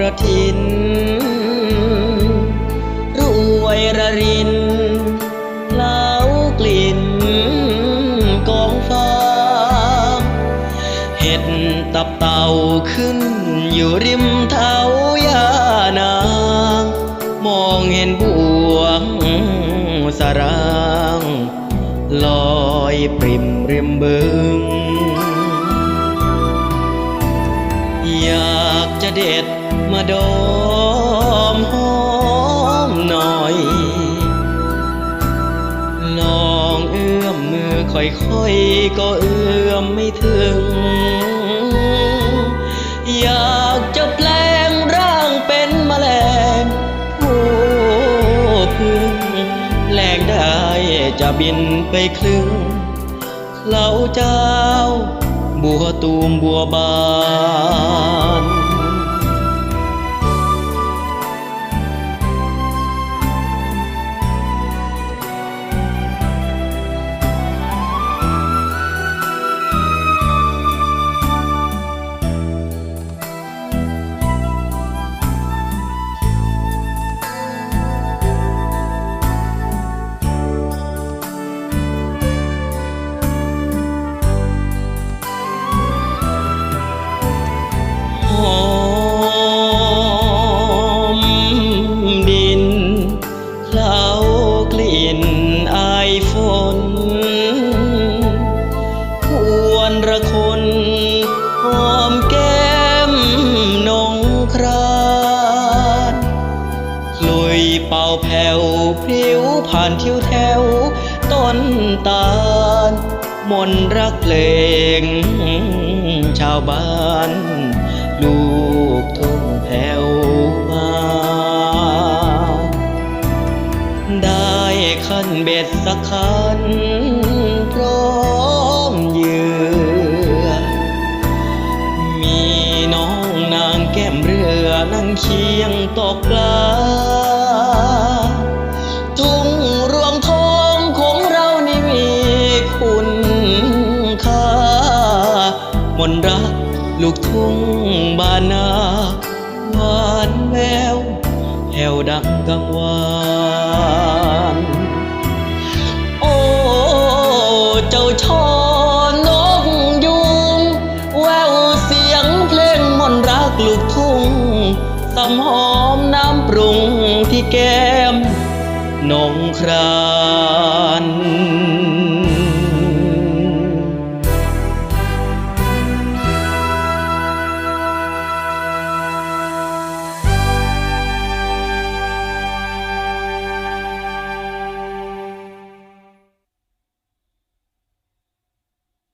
ระทิน รวยระรินเล้ากลิ่นกองฟ้า เห็ดตับเต่าขึ้นอยู่ริมเท้ายานางมองเห็นบวงสรางลอยปริมริมบึงอยากจะเด็ด มาดอมหอมหน่อย ลองเอื้อมมือค่อยๆ ก็เอื้อมไม่ถึง อยากจะแปลงร่างเป็นแมลงผู้พึ่งแรงได้จะบินไปครึ่งเคล้าเจ้า บัวตูมบัวบาน เป่าแผ่วพริ้วผ่านทิวแถว ต้นตาล มนรักเพลง ชาวบ้าน ลูกทุ่งแผ่วมาได้ขั้นเบ็ดสักคันพร้อมเยือ มีน้องนางแก้มเรือนั่งเคียงตกปลา นรัก ลูกทุ่งบ้านนาหวานแววแผ่วดังกังวานโอ้ เจ้าช่อนกยุง แววเสียงเพลงมนรักลูกทุ่งสำหอมน้ำปรุงที่แก้มนงครา